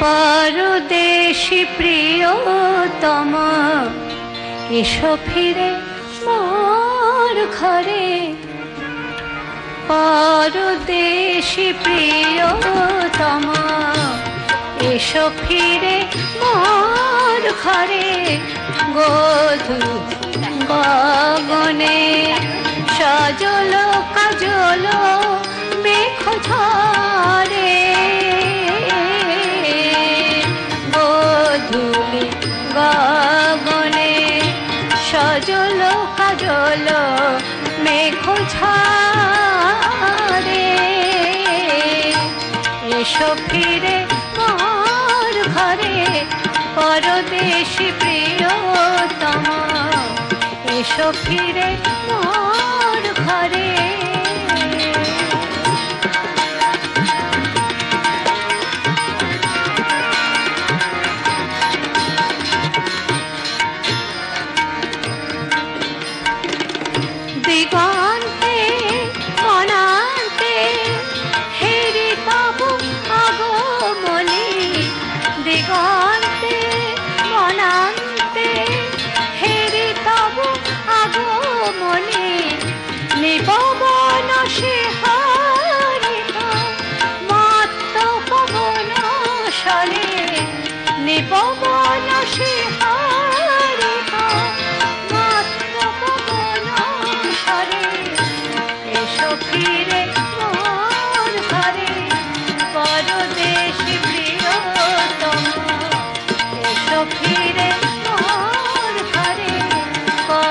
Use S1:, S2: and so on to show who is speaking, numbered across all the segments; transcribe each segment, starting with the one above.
S1: পরদেশি প্রিয়তম এসো ফিরে মোর ঘরে। পরদেশি প্রিয়তম এসো ফিরে মোর ঘরে গোধু গগনে। সজল কাজল মেঘ ঝরে। গোধূলি গগনে, সজল কাজল মেঘ ঝরে। এসো ফিরে পরদেশি প্রিয়তম এসো ফিরে মোর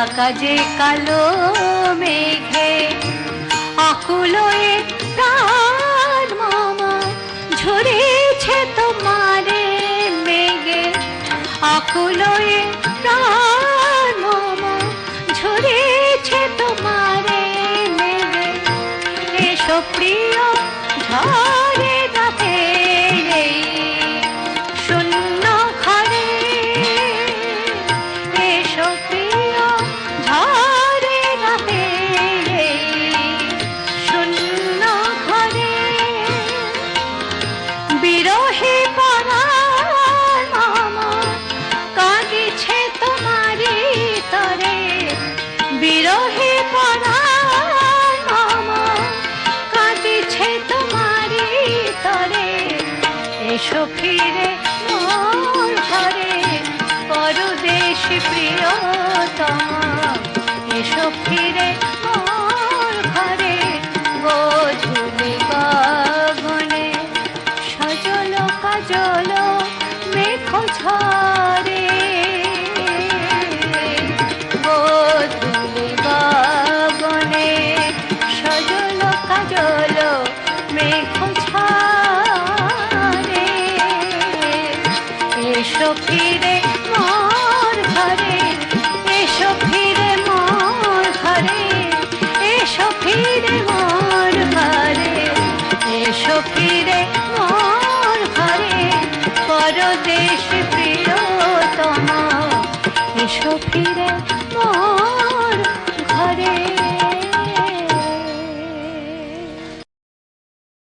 S1: ঢাকা যে কালো মেঘে এ প্রাণ মম ঝরেছে তোমারে মেঘে। অকুল এ প্রাণ মম ঝরেছে তোমারে মেঘে। এসো প্রিয় ঝরে রাতে শূন্য ঘরে। এসো প্রিয় বিরহে পরাণ আমার। কাঁদিছে তোমারি তরে এসো ফিরে মোর ঘরে পরদেশি প্রিয়তম এসো ফিরে কাজল মেঘ ঝরে এসো ফিরে ঘরে এসো ফিরে মোর ঘরে এসো ফিরে ঘরে এসো ফিরে মোর ঘরে পরদেশ প্রিয়তম, এসো ফিরে